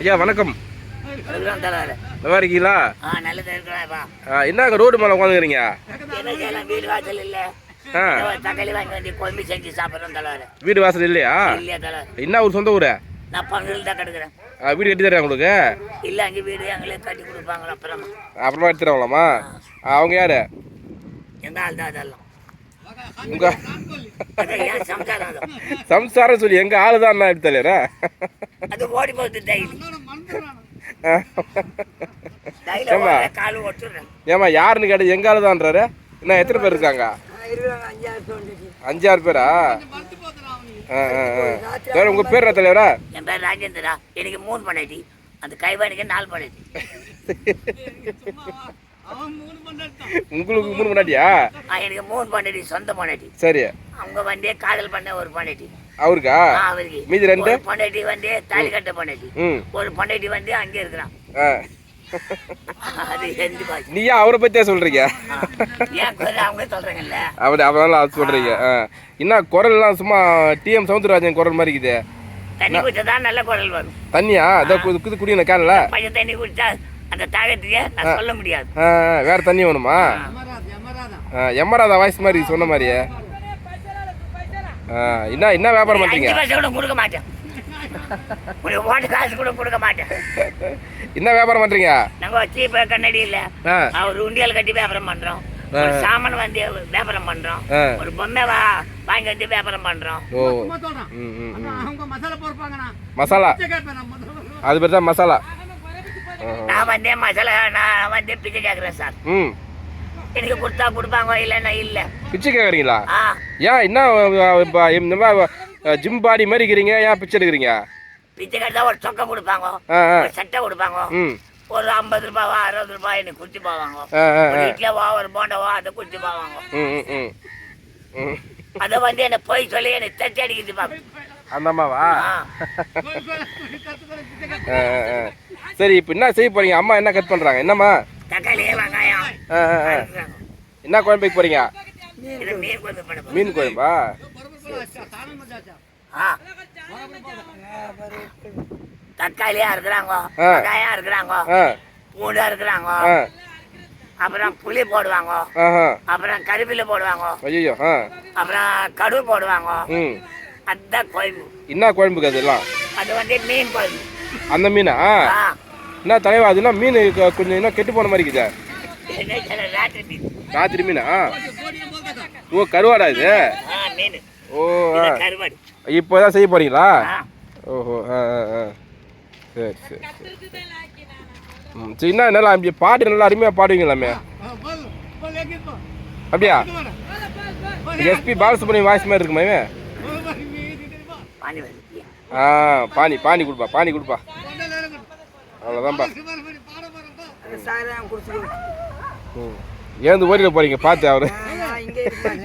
ஐயா வணக்கம். நல்லா இருக்கீங்களா என்னங்க ரோடு மேலே உட்காந்துக்கிறீங்க? வீடு வாசல் ஆ. வாங்கி வந்து செஞ்சு வீடு வாசல் இல்லையா? என்ன ஊர் சொந்த ஊர்? ஆ, வீடு கட்டி தரேன் உங்களுக்கு. இல்ல அங்கே வீடு எங்களே கட்டி கொடுப்பாங்க அப்புறமா அப்புறமா எடுத்துருவாங்களாமா அவங்க யாரு? எங்க ஆள் தான் அதெல்லாம். உங்க சம்சாரம் சொல்லி எங்க ஆளு தான் எடுத்து தலைவரா அது ஓடி போகுது ஒட்டுறேன். ஏமா யாருன்னு கேட்டு எங்க ஆளு தான்றாரு? என்ன எத்தனை பேர் இருக்காங்க? அஞ்சாறு பேரா? சரி உங்க பேர் தலைவரா? என் பேர் ராஜேந்திரா. எனக்கு மூணு பண்ணாட்டி அந்த கைவாணிக்கு நாலு பண்ணாட்டி உங்களுக்கு மூணு முன்னாடியா ஆ, எனக்கு மூணு பண்ணாட்டி சொந்த பண்ணாட்டி சரி. அவங்க வந்தே காதல் பண்ண ஒரு பண்ணாட்டி அவருக்கா? ஆ, அவருக்கு. மீதி ரெண்டு? பொண்டாட்டி வந்து தாலி கட்ட பொண்டாட்டி. ம். ஒரு பொண்டாட்டி வந்து அங்கே இருக்கிறான். ஆ. அது எந்த பாச்சு. நீயா அவரை பத்தியா சொல்றீங்க? ஏன் குரல் அவங்க சொல்றாங்கல்ல? அவர் அவரால் அது சொல்றீங்க. ஆ. என்ன குரல்லாம் சும்மா டிஎம் சவுந்தரராஜன் குரல் மாதிரி இருக்குது. தண்ணி குடிச்சா தான் நல்ல குரல் வரும். தண்ணியா? அதை குது குது குடிக்கணும் கேனல பையன் தண்ணி குடிச்சா அந்த தாகத்துக்கு நான் சொல்ல முடியாது. வேற தண்ணி வேணுமா? எம்மராதா வாய்ஸ் மாதிரி சொன்ன மாதிரியே. ஆ, என்ன என்ன வியாபாரம் பண்றீங்க? அஞ்சு பைசா கூட கொடுக்க மாட்டேன். ஒரு ஓட்டு காசு கூட கொடுக்க மாட்டேன். என்ன வியாபாரம் பண்றீங்க? நாங்க வச்சு இப்ப கண்ணாடி இல்ல. ஒரு உண்டியல் கட்டி வியாபாரம் பண்றோம். ஒரு சாமான் வந்து வியாபாரம் பண்றோம். ஒரு பொம்மை வா வாங்கி வந்து வியாபாரம் பண்றோம். ஓ. மசாலா பொறுப்பாங்கண்ணா மசாலா. அது பேர் தான் மசாலா. நான் வந்து மசாலா நான் வந்து பிச்சை கேட்கறேன் சார். ம். எனக்கு கொடுத்தா கொடுப்பாங்க இல்லைன்னா இல்ல. பிச்சை கேட்குறீங்களா? ஏன் என்ன ஜிம் பாடி மாதிரி இருக்கிறீங்க ஏன் பிச்சை எடுக்கிறீங்க? பிச்சை கேட்டா ஒரு சொக்கை கொடுப்பாங்க ஒரு சட்டை கொடுப்பாங்க ஒரு ஐம்பது ரூபாவா அறுபது ரூபாய் எனக்கு குடிச்சு போவாங்க. ஒரு இட்லியாவா ஒரு போண்டாவா அதை குடிச்சு போவாங்க. அதை வந்து என்ன போய் சொல்லி என்னை தச்சு அடிக்கிட்டு அந்த அம்மாவா. சரி இப்போ என்ன செய்ய போறீங்க? அம்மா என்ன கட் பண்றாங்க? என்னம்மா. என்ன குழம்பு வைக்க போறீங்க? மீன் குழம்பு. தக்காளியா இருக்கிறாங்க ஆ. வெங்காயம் இருக்கிறாங்க பூண்டா இருக்கிறாங்க அப்புறம் புளி போடுவாங்க அப்புறம் கருவேப்பிலை போடுவாங்க அப்புறம் கடுகு போடுவாங்க அதுதான் குழம்பு. என்ன குழம்புக்கு அதெல்லாம்? அது வந்து மீன் குழம்பு. அந்த மீனா. என்ன தலைவா அதெல்லாம் மீன் கொஞ்சம் என்ன கெட்டு போன மாதிரி இருக்குதே. ராத்திரி மீன். ஓ கருவாடா இது? ஓ இப்போ தான் செய்ய போறீங்களா? ஓஹோ ஆ ஆ சரி சரி ம் சரி என்ன நல்லா பாட்டு நல்லா அருமையாக பாடுவீங்களாமே அப்படியா? எஸ்பி பாலசுப்ரமணியம் வாய்ஸ் மாதிரி இருக்குமே ஆ பானி பானி கொடுப்பா பானி கொடுப்பா. அவ்வளோதான்ப்பா ம். ஏந்து ஓடிட போறீங்க பார்த்து அவரு. இங்கே இருப்பாங்க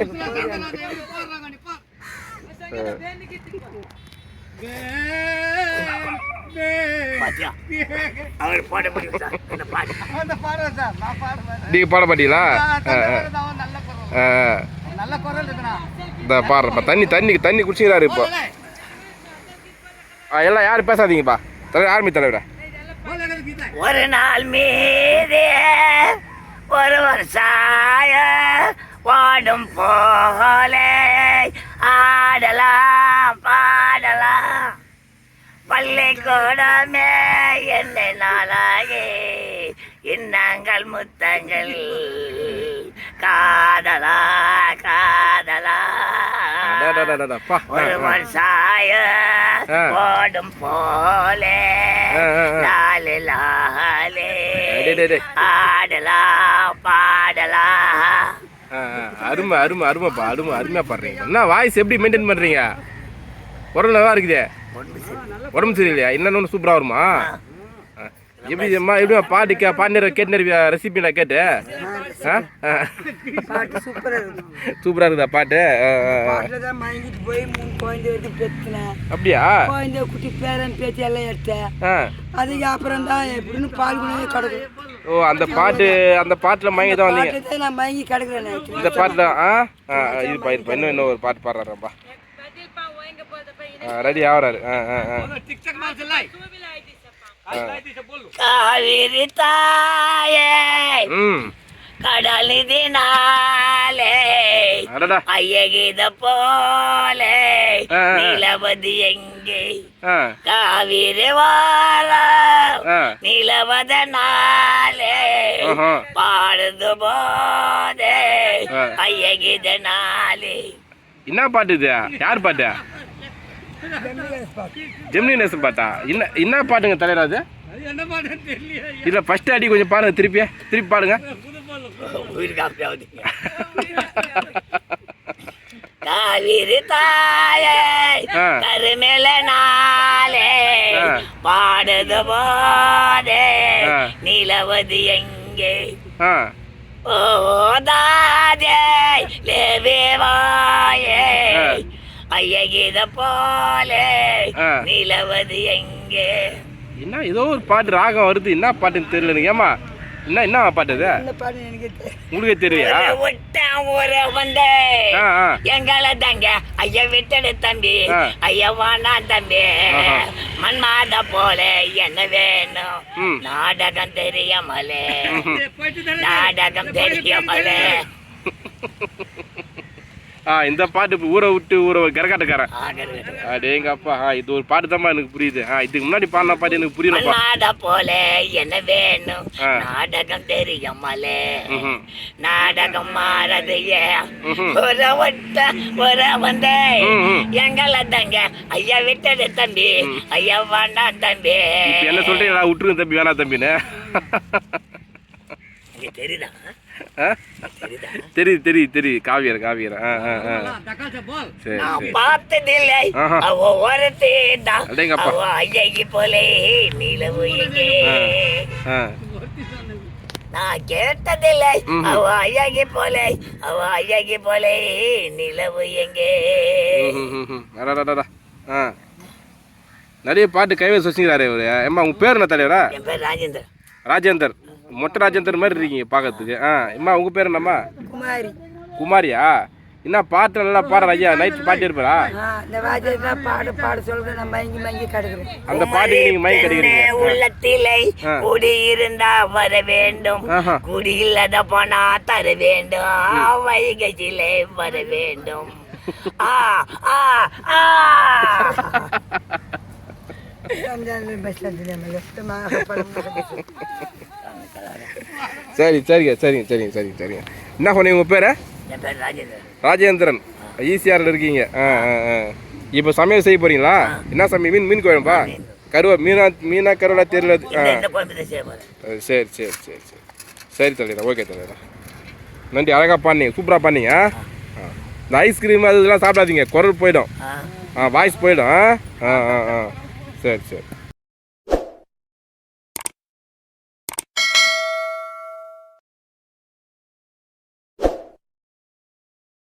பாத்தியா? அவர் போட மாட்டீங்களா? நல்ல இந்த பாடுறப்பா தண்ணி தண்ணி தண்ணி குடிச்சிக்கிறாரு இப்போ. எல்லாம் யாரும் பேசாதீங்கப்பா. தலைவர் ஆர்மி தலைவரா. ஒரு நாள் மீதே ஒரு வருஷாய வாடும் போல. ஆடலாம் பாடலாம். பள்ளிக்கூடமே என்னை நாளாகி. இன்னங்கள் முத்தங்கள். காதலா காதலா அடடடடடப்பா. ஆ, ஆ. ஒருவர் சாய ஆ. ஓடும் போலே. லாலே லாலே. டேய், டேய், டேய். ஆடலாம் பாடலாம் ஆ, ஆ, அருமை அருமை அருமைப்பா அருமை அருமையாக பாடுறீங்க. என்ன வாய்ஸ் எப்படி மெயின்டைன் பண்ணுறீங்க உடம்பு நல்லா இருக்குதே? உடம்பு சரியில்லையா? என்னன்னு சூப்பராக வருமா? எப்படி அம்மா எப்படிமா பாட்டு கே பாண்டியர் கேட்டு ரெசிபி நான் கேட்டு ஆ? ஆ. பாட்டு சூப்பராக இருக்குதா பாட்டு? தான் அப்படியா? குழந்தை குட்டி பேரன் பேத்தி எல்லாம் எடுத்தேன். ஆ. அதுக்கு அப்புறம் தான் எப்படின்னு பால் குணமே கிடக்கும். ஓ அந்த பாட்டு அந்த பாட்டில் மயங்கி தான் வந்தீங்க. தான் நான் மயங்கி கிடக்குறேன் இந்த பாட்டில் ஆ? ஆ இருப்பா இருப்பா. இன்னும் இன்னும் ஒரு பாட்டு பாடுறாருப்பா ரெடி ஆகிறாரு. ஆ ஆ ஆ. காவிரி தாயே ம். கடல் நாளே அடடா ஐயகித போலே. நிலவது எங்கே? காவிரி வார ஆ. நிலவத நாளே. பாடுது போதே. ஐயகித நாளே என்ன பாட்டு இது? யார் பாட்டு? ஜெமினி நேசன் பாட்டா என்ன என்ன பாட்டுங்க தலைவர் அது இல்லை ஃபர்ஸ்ட் அடி கொஞ்சம் பாருங்க திருப்பி திருப்பி பாடுங்க காவிரி தாயே. கருமேல நாளே. பாடுது போதே. நிலவது எங்கே ஆ ஓதாதே லேவேவாயே ஆ. ஐயகித போலே. நிலவது எங்கே என்ன ஏதோ ஒரு பாட்டு ராகம் வருது என்ன பாட்டுன்னு தெரியல ஏமா என்ன என்ன பாட்டு இது இந்த பாட்டு எனக்கு தெரியல. உங்களுக்கே தெரியா ஒரு வந்தே எங்களை தங்க ஐயா விட்டடு தம்பி. ஐயா வானா தம்பி ஆஹா. மன்மாத போல என்ன வேணும். நாடகம் தெரியமலே. நாடகம் தெரியமலே ஆ இந்த பாட்டு இப்ப ஊரை விட்டு ஊரை கரகாட்டக்காரன். அடேங்கப்பா ஆ இது ஒரு பாட்டு தான்ப்பா எனக்கு புரியுது. ஆ இதுக்கு முன்னாடி பாடின பாட்டு எனக்கு புரியலப்பா. மன்மாத போல என்ன வேணும். நாடகம் தெரியமலே. நாடகம் மாறது. ஏன் ம்ஹும். ஒரு வட்ட ஒரு வந்தே. எங்களை தங்க ஐயா விட்டது தம்பி. ஐயா வாண்டா தம்பி. என்ன சொல்றீங்களா விட்டுருங்க தம்பி வேணா தம்பின்னு. தெரியுதா? தெரியுதா தெரியுது தெரியுது. காவியர் காவியர். பார்த்ததில்லை. ஒருத்தி தான் அடேங்கப்பா. அவ ஐயகி போலே நிலவு எங்கே நான் கேட்டதில்லை. அவ அழகி போலே. அவ அழகி போலே நிலவு எங்கே நிறைய பாட்டு கைவசம் வச்சுக்கிறாரு இவரு. ஏம்மா உங்க பேர் என்ன தலைவரா? என் பேர் ராஜேந்திரன். ராஜேந்தர் மொட்டை ராஜேந்தர் மாதிரி இருக்கீங்க பார்க்கறதுக்கு. ஆ அம்மா உங்க பேர் என்னம்மா? குமாரி. குமாரியா? என்ன பாட்டு நல்லா பாடுற ஐயா? நைட் பாட்டு இருப்பாரா ஆ இந்த தான் பாடு பாட சொல்ற நான் மயங்கி மயங்கி கிடக்குறேன். அந்த பாட்டுக்கு நீங்க பெண்ணே கிடைக்கிறீங்க. உள்ளத்திலே ஆ. குடியிருந்தா வர வேண்டும். குடி இல்லாத போனா தர வேண்டும். வைகத்திலே வர வேண்டும். ஆ ஆ ஆ. படம் சரி சரிங்க சரிங்க சரிங்க சரிங்க சரிங்க. என்ன சொன்னீங்க உங்க பேர்? ராஜேந்திரன். ஈசிஆரில் இருக்கீங்க. ஆ ஆ ஆ. இப்போ சமையல் செய்ய போறீங்களா? என்ன சமையல் மீன் மீன் குழம்பா? கருவா மீனா மீனா கருவா தெரியல. ஆ. சரி சரி சரி சரி. சரி தலைவரா ஓகே தலைவரா நன்றி அழகாக பண்ணீங்க சூப்பராக பண்ணீங்க ஆ. இந்த ஐஸ்கிரீம் அது இதெல்லாம் சாப்பிடாதீங்க குரல் போயிடும். ஆ. வாய்ஸ் போயிடும் ஆ ஆ ஆ. சரி சரி.